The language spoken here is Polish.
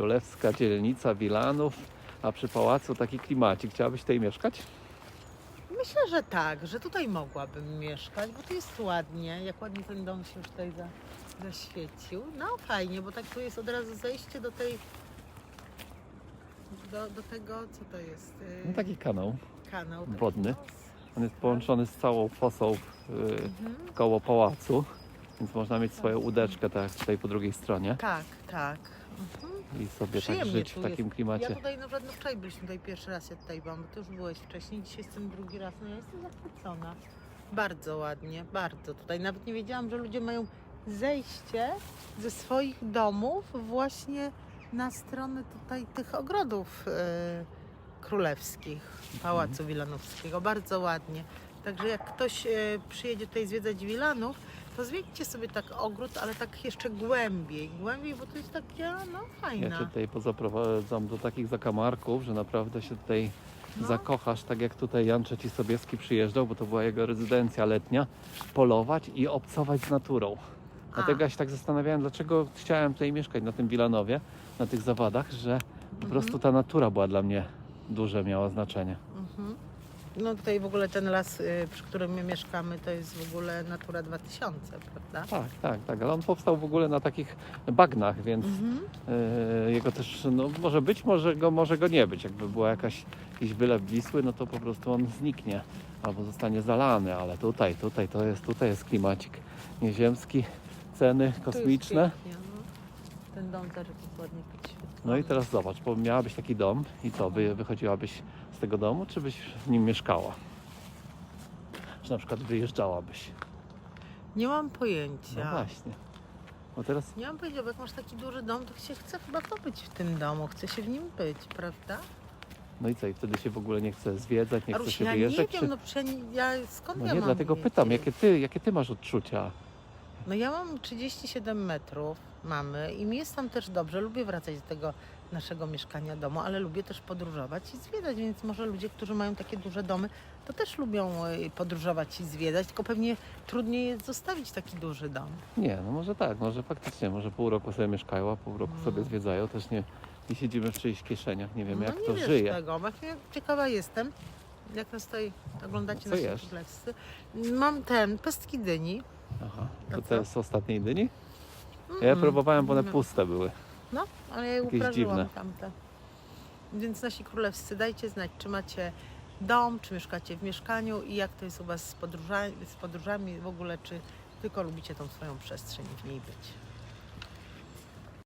Królewska dzielnica Wilanów, a przy pałacu taki klimacik. Chciałabyś tutaj mieszkać? Myślę, że tak, że tutaj mogłabym mieszkać, bo tu jest ładnie, jak ładnie ten dom się już tutaj za, zaświecił. No fajnie, bo tak tu jest od razu zejście do tej, do, do tego, co to jest? Yy, No taki kanał. kanał. wodny. On jest połączony z całą fosą y, Mhm. koło pałacu, więc można mieć swoją łódeczkę tak jak tutaj po drugiej stronie Tak, tak. Mhm. i sobie tak Przyjemnie żyć tu w takim jest. klimacie. Ja tutaj na przykład no wczoraj byliśmy tutaj pierwszy raz, ja tutaj byłam, bo ty już byłeś wcześniej, dzisiaj jestem drugi raz, no ja jestem zachwycona. Bardzo ładnie, bardzo tutaj. Nawet nie wiedziałam, że ludzie mają zejście ze swoich domów właśnie na stronę tutaj tych ogrodów e, królewskich, Pałacu Wilanowskiego. Bardzo ładnie. Także jak ktoś e, przyjedzie tutaj zwiedzać Wilanów, to sobie tak ogród, ale tak jeszcze głębiej, głębiej, bo to jest takie, no fajne. Ja cię tutaj pozaprowadzam do takich zakamarków, że naprawdę się tutaj No. zakochasz, tak jak tutaj Jan III Sobieski przyjeżdżał, bo to była jego rezydencja letnia, polować i obcować z naturą. Dlatego ja się tak zastanawiałem, dlaczego chciałem tutaj mieszkać na tym Wilanowie, na tych zawadach, że po Mhm. prostu ta natura była dla mnie duże, miała znaczenie. Mhm. No tutaj w ogóle ten las, y, przy którym my mieszkamy, to jest w ogóle Natura 2000, prawda? Tak, tak, tak, ale on powstał w ogóle na takich bagnach, więc Mhm. e, jego też, no może być, może go, może go nie być. Jakby była jakaś, jakiś wylew Wisły, no to po prostu on zniknie albo zostanie zalany, ale tutaj, tutaj to jest, tutaj jest klimacik nieziemski, ceny Tu kosmiczne. Pięknie, no. Ten dom też jest ładnie podświetlony. No i teraz zobacz, bo miałabyś taki dom i co, wy, wychodziłabyś z tego domu, czy byś w nim mieszkała? Czy na przykład wyjeżdżałabyś? Nie mam No pojęcia. właśnie. Bo teraz nie mam pojęcia, bo jak masz taki duży dom, to się chce chyba pobyć w tym domu, chce się w nim być, prawda? No i co, i wtedy się w ogóle nie chce zwiedzać, nie chce Aruś, się ja wyjeżdżać? nie wiem, no przecież ja, skąd No ja nie, mam dlatego wiedzieć? pytam, jakie ty, jakie ty masz odczucia? No ja mam 37 metrów mamy i mi jest tam też dobrze. Lubię wracać do tego naszego mieszkania domu, ale lubię też podróżować i zwiedzać, więc może ludzie, którzy mają takie duże domy, to też lubią y, podróżować i zwiedzać, tylko pewnie trudniej jest zostawić taki duży dom. Nie, no może tak, może faktycznie, może pół roku sobie mieszkają, a pół roku No. sobie zwiedzają, też nie, nie siedzimy w czyichś kieszeniach, nie wiemy no jak nie to wiesz żyje. tego, właśnie ciekawa jestem, jak nas tutaj oglądacie Co nasi jesz? królewscy. Mam ten, pestki dyni. Aha, to jest z ostatniej dyni? Ja próbowałem, bo one puste były. No, ale ja je Jakieś uprażyłam dziwne. tamte. Więc nasi królewscy, dajcie znać, czy macie dom, czy mieszkacie w mieszkaniu i jak to jest u Was z podróżami, z podróżami w ogóle, czy tylko lubicie tą swoją przestrzeń i w niej być.